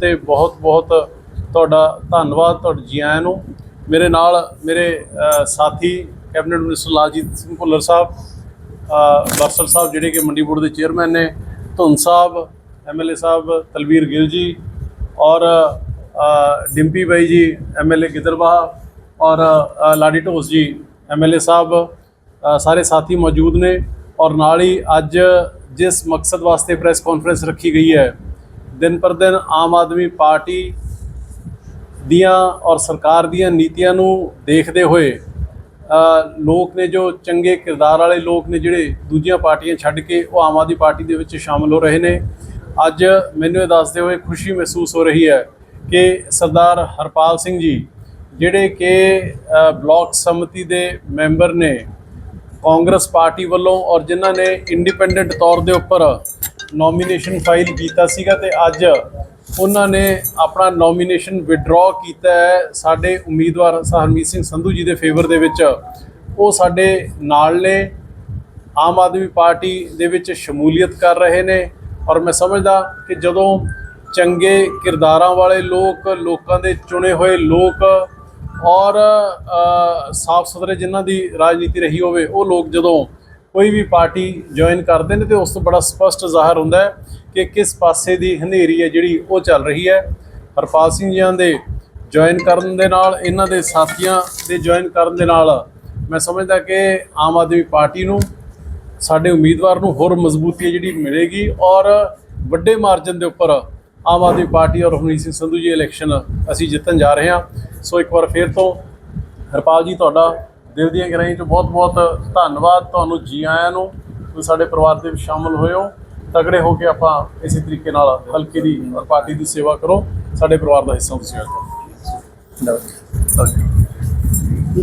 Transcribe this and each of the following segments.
ਤੇ ਬਹੁਤ ਬਹੁਤ ਤੁਹਾਡਾ ਧੰਨਵਾਦ ਤੁਹਾਡੇ ਜੀ ਆਇਆਂ ਨੂੰ। ਮੇਰੇ ਨਾਲ ਮੇਰੇ ਸਾਥੀ ਕੈਬਨਿਟ ਮਿਨਿਸਟਰ ਲਾਲਜੀਤ ਸਿੰਘ ਭੁੱਲਰ ਸਾਹਿਬ ਅ, ਬਰਸਲ ਸਾਹਿਬ ਜਿਹੜੇ ਕਿ ਮੰਡੀ ਬੋਰਡ ਦੇ ਚੇਅਰਮੈਨ ਨੇ ਧੁੰਨ ਸਾਹਿਬ ਐਮਐਲਏ ਸਾਹਿਬ ਤਲਵੀਰ ਗਿੱਲ ਜੀ ਔਰ ਡਿੰਪੀ ਬਾਈ ਜੀ ਐਮਐਲਏ ਗਿੱਦਰਬਾਹ ਔਰ ਲਾਡੀ ਢੋਸ ਜੀ ਐਮਐਲਏ ਸਾਹਿਬ ਸਾਰੇ ਸਾਥੀ ਮੌਜੂਦ ਨੇ ਔਰ ਨਾਲ ਹੀ ਅੱਜ ਜਿਸ ਮਕਸਦ ਵਾਸਤੇ ਪ੍ਰੈਸ ਕਾਨਫਰੰਸ ਰੱਖੀ ਗਈ ਹੈ ਦਿਨ ਪਰ ਦਿਨ ਆਮ ਆਦਮੀ ਪਾਰਟੀ ਦੀਆਂ ਔਰ ਸਰਕਾਰ ਦੀਆਂ ਨੀਤੀਆਂ ਨੂੰ ਦੇਖਦੇ ਹੋਏ ਲੋਕ ਨੇ ਜੋ ਚੰਗੇ ਕਿਰਦਾਰ ਵਾਲੇ ਲੋਕ ਨੇ ਜਿਹੜੇ ਦੂਜੀਆਂ ਪਾਰਟੀਆਂ ਛੱਡ ਕੇ ਉਹ ਆਮ ਆਦਮੀ ਪਾਰਟੀ ਦੇ ਵਿੱਚ ਸ਼ਾਮਲ ਹੋ ਰਹੇ ਨੇ। ਅੱਜ ਮੈਨੂੰ ਇਹ ਦੱਸਦੇ ਹੋਏ ਖੁਸ਼ੀ ਮਹਿਸੂਸ ਹੋ ਰਹੀ ਹੈ ਕਿ ਸਰਦਾਰ ਹਰਪਾਲ ਸਿੰਘ ਜੀ ਜਿਹੜੇ ਕਿ ਅ, ਬਲਾਕ ਸਮਿਤੀ ਦੇ ਮੈਂਬਰ ਨੇ ਕਾਂਗਰਸ ਪਾਰਟੀ ਵੱਲੋਂ ਔਰ ਜਿਨ੍ਹਾਂ ਨੇ ਇੰਡੀਪੈਂਡੈਂਟ ਤੌਰ ਦੇ ਉੱਪਰ ਨੋਮੀਨੇਸ਼ਨ ਫਾਈਲ ਕੀਤਾ ਸੀਗਾ ਤੇ ਅੱਜ ਉਹਨਾਂ ਨੇ ਆਪਣਾ ਨੋਮੀਨੇਸ਼ਨ ਵਿਡਰਾਅ ਕੀਤਾ ਹੈ। ਸਾਡੇ ਉਮੀਦਵਾਰ ਹਰਮੀਤ ਸਿੰਘ ਸੰਧੂ ਜੀ ਦੇ ਫੇਵਰ ਦੇ ਵਿੱਚ ਉਹ ਸਾਡੇ ਨਾਲ ਨੇ। ਆਮ ਆਦਮੀ ਪਾਰਟੀ ਦੇ ਵਿੱਚ ਸ਼ਮੂਲੀਅਤ ਕਰ ਰਹੇ ਨੇ ਔਰ ਮੈਂ ਸਮਝਦਾ ਕਿ ਜਦੋਂ ਚੰਗੇ ਕਿਰਦਾਰਾਂ ਵਾਲੇ ਲੋਕ, ਲੋਕਾਂ ਦੇ ਚੁਣੇ ਹੋਏ ਲੋਕ ਔਰ ਸਾਫ਼ ਸੁਥਰੇ ਜਿਨ੍ਹਾਂ ਦੀ ਰਾਜਨੀਤੀ ਰਹੀ ਹੋਵੇ, ਉਹ ਲੋਕ ਜਦੋਂ ਕੋਈ ਵੀ ਪਾਰਟੀ ਜੁਆਇਨ ਕਰਦੇ ਨੇ ਤੇ ਉਸ ਤੋਂ ਬੜਾ ਸਪਸ਼ਟ ਜ਼ਾਹਰ ਹੁੰਦਾ ਹੈ ਕਿ ਕਿਸ ਪਾਸੇ ਦੀ ਹਨੇਰੀ ਹੈ ਜਿਹੜੀ ਉਹ ਚੱਲ ਰਹੀ ਹੈ। ਹਰਪਾਲ ਸਿੰਘ ਜੀਆਂ ਦੇ ਜੁਆਇਨ ਕਰਨ ਦੇ ਨਾਲ, ਇਹਨਾਂ ਦੇ ਸਾਥੀਆਂ ਦੇ ਜੁਆਇਨ ਕਰਨ ਦੇ ਨਾਲ ਮੈਂ ਸਮਝਦਾ ਕਿ ਆਮ ਆਦਮੀ ਪਾਰਟੀ ਨੂੰ, ਸਾਡੇ ਉਮੀਦਵਾਰ ਨੂੰ ਹੋਰ ਮਜ਼ਬੂਤੀ ਹੈ ਜਿਹੜੀ ਮਿਲੇਗੀ ਔਰ ਵੱਡੇ ਮਾਰਜਨ ਦੇ ਉੱਪਰ ਆਮ ਆਦਮੀ ਪਾਰਟੀ ਔਰ ਹਰਮੀਤ ਸਿੰਘ ਸੰਧੂ ਜੀ ਇਲੈਕਸ਼ਨ ਅਸੀਂ ਜਿੱਤਣ ਜਾ ਰਹੇ ਹਾਂ। ਸੋ ਇੱਕ ਵਾਰ ਫੇਰ ਤੋਂ ਹਰਪਾਲ ਜੀ, ਤੁਹਾਡਾ ਦਿਲ ਦੀਆਂ ਗਹਿਰਾਈਆਂ ਤੋਂ ਬਹੁਤ-ਬਹੁਤ ਧੰਨਵਾਦ ਤੁਹਾਨੂੰ ਜੀ ਆਇਆਂ ਨੂੰ ਤੁਸੀਂ ਸਾਡੇ ਪਰਿਵਾਰ ਦੇ ਵਿੱਚ ਸ਼ਾਮਲ ਹੋਏ ਹੋ ਤਗੜੇ ਹੋ ਕੇ ਆਪਾਂ ਇਸੇ ਤਰੀਕੇ ਨਾਲ ਹਲਕੇ ਦੀ ਔਰ ਪਾਰਟੀ ਦੀ ਸੇਵਾ ਕਰੋ ਸਾਡੇ ਪਰਿਵਾਰ ਦਾ ਹਿੱਸਾ ਤੁਸੀਂ ਹੋ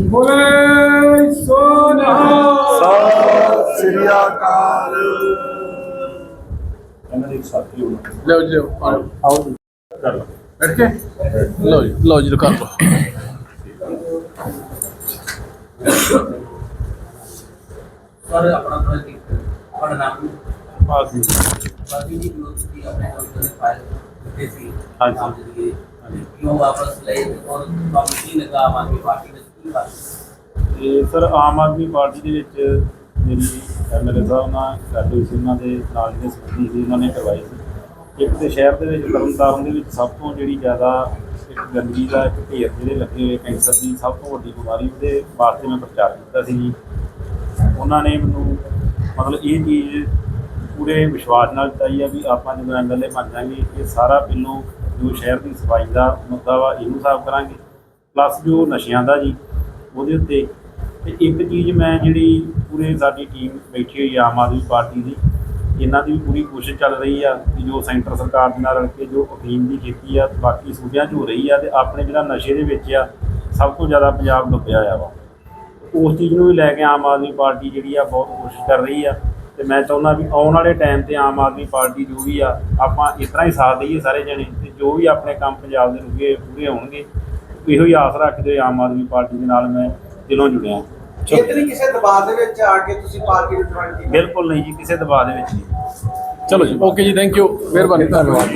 ਬੋਲੇ ਸੋਨਾ ਸਤਿ ਸ੍ਰੀ ਅਕਾਲ ਇਹਨਾਂ ਦੇ ਇੱਕ ਸਾਥੀ ਹੋਣਾ ਲਿਓ ਜੀ ਆਓ ਕਰ ਲਓ ਬੈਠ ਕੇ ਲਓ ਜੀ ਲਓ ਜੀ ਕਰ ਲਓ ਸਰ ਆਪਣਾ ਨਾਮ ਆਪਣੇ ਕੋਲ ਦੇ ਫਾਈਲ ਦਿੱਤੇ ਸੀ ਹਾਂਜੀ। ਆਮ ਜੀ ਕਿਉਂ ਵਾਪਸ ਲਏ ਤੇ ਔਰ ਕਮੇਟੀ ਨੇ ਕਹਾ ਆਮ ਆਦਮੀ ਪਾਰਟੀ ਵਿੱਚ? ਕੀ ਬਾਤ ਤੇ ਸਰ ਆਮ ਆਦਮੀ ਪਾਰਟੀ ਦੇ ਵਿੱਚ ਮੇਰੀ ਐਮਐਲਏ ਸਾਹਿਬ ਨਾਲ ਗੱਲ ਹੋਈ ਸੀ ਉਹਨਾਂ ਦੇ ਨਾਲ ਜਿਹੜੇ ਸੰਬੰਧੀ ਸੀ ਉਹਨਾਂ ਨੇ ਕਰਵਾਈ ਸੀ। ਇੱਕ ਤੇ ਸ਼ਹਿਰ ਦੇ ਵਿੱਚ ਤਰਨਤਾਰਨ ਦੇ ਵਿੱਚ ਸਭ ਤੋਂ ਜਿਹੜੀ ਜ਼ਿਆਦਾ ਗੰਦਗੀ ਦਾ ਇੱਕ ਢੇਰ ਜਿਹੜੇ ਲੱਗੇ ਹੋਏ ਕੈਂਸਰ ਦੀ ਸਭ ਤੋਂ ਵੱਡੀ ਬਿਮਾਰੀ ਉਹਦੇ ਵਾਸਤੇ ਮੈਂ ਪ੍ਰਚਾਰ ਕੀਤਾ ਸੀ। ਜੀ ਉਹਨਾਂ ਨੇ ਮੈਨੂੰ ਮਤਲਬ ਇਹ ਚੀਜ਼ ਪੂਰੇ ਵਿਸ਼ਵਾਸ ਨਾਲ ਦਿੱਤਾਈ ਆ ਵੀ ਆਪਾਂ ਜਦੋਂ ਐਮਐਲਏ ਬਣ ਜਾਾਂਗੇ ਇਹ ਸਾਰਾ ਪਹਿਲੋਂ ਜੋ ਸ਼ਹਿਰ ਦੀ ਸਫ਼ਾਈ ਦਾ ਮੁੱਦਾ ਵਾ ਇਹਨੂੰ ਸਾਫ਼ ਕਰਾਂਗੇ। ਪਲੱਸ ਜੋ ਨਸ਼ਿਆਂ ਦਾ ਜੀ, ਉਹਦੇ ਉੱਤੇ ਤੇ ਇੱਕ ਚੀਜ਼ ਮੈਂ ਜਿਹੜੀ ਪੂਰੇ ਸਾਡੀ ਟੀਮ ਬੈਠੀ ਹੋਈ ਆਮ ਆਦਮੀ ਪਾਰਟੀ ਦੀ ਇਹਨਾਂ ਦੀ ਵੀ ਪੂਰੀ ਕੋਸ਼ਿਸ਼ ਚੱਲ ਰਹੀ ਆ ਕਿ ਜੋ ਸੈਂਟਰ ਸਰਕਾਰ ਦੇ ਨਾਲ ਰਲ ਕੇ ਜੋ ਅਫੀਮ ਦੀ ਖੇਤੀ ਆ, ਬਾਕੀ ਸੂਬਿਆਂ 'ਚ ਹੋ ਰਹੀ ਆ ਤੇ ਆਪਣੇ ਜਿਹੜਾ ਨਸ਼ੇ ਦੇ ਵਿੱਚ ਆ, ਸਭ ਤੋਂ ਜ਼ਿਆਦਾ ਪੰਜਾਬ ਡੁੱਬਿਆ ਆ ਵਾ। ਉਸ ਚੀਜ਼ ਨੂੰ ਵੀ ਲੈ ਕੇ ਆਮ ਆਦਮੀ ਪਾਰਟੀ ਜਿਹੜੀ ਆ ਬਹੁਤ ਕੋਸ਼ਿਸ਼ ਕਰ ਰਹੀ ਆ ਤੇ ਮੈਂ ਚਾਹੁੰਦਾ ਵੀ ਆਉਣ ਵਾਲੇ ਟਾਈਮ ਤੇ ਆਮ ਆਦਮੀ ਪਾਰਟੀ ਜੋ ਵੀ ਆ, ਆਪਾਂ ਇਸ ਤਰ੍ਹਾਂ ਹੀ ਸਾਥ ਦਈਏ ਸਾਰੇ ਜਣੇ ਤੇ ਜੋ ਵੀ ਆਪਣੇ ਕੰਮ ਪੰਜਾਬ ਦੇ ਰੁਕੇ ਪੂਰੇ ਹੋਣਗੇ, ਇਹੋ ਹੀ ਆਸ ਰੱਖਦੇ ਹੋਏ ਆਮ ਆਦਮੀ ਪਾਰਟੀ ਦੇ ਨਾਲ ਮੈਂ ਦਿਲੋਂ ਜੁੜਿਆ। ਇਹ ਨਹੀਂ ਕਿਸੇ ਦਬਾਅ ਦੇ ਵਿੱਚ ਆ ਕੇ ਤੁਸੀਂ ਪਾਰਟੀ ਨੂੰ ਜੁਆਇਨ ਕੀਤਾ? ਬਿਲਕੁਲ ਨਹੀਂ ਜੀ ਕਿਸੇ ਦਬਾਅ ਦੇ ਵਿੱਚ ਨਹੀਂ। ਚਲੋ ਜੀ। ਓਕੇ ਜੀ ਥੈਂਕ ਯੂ ਮਿਹਰਬਾਨੀ ਧੰਨਵਾਦ।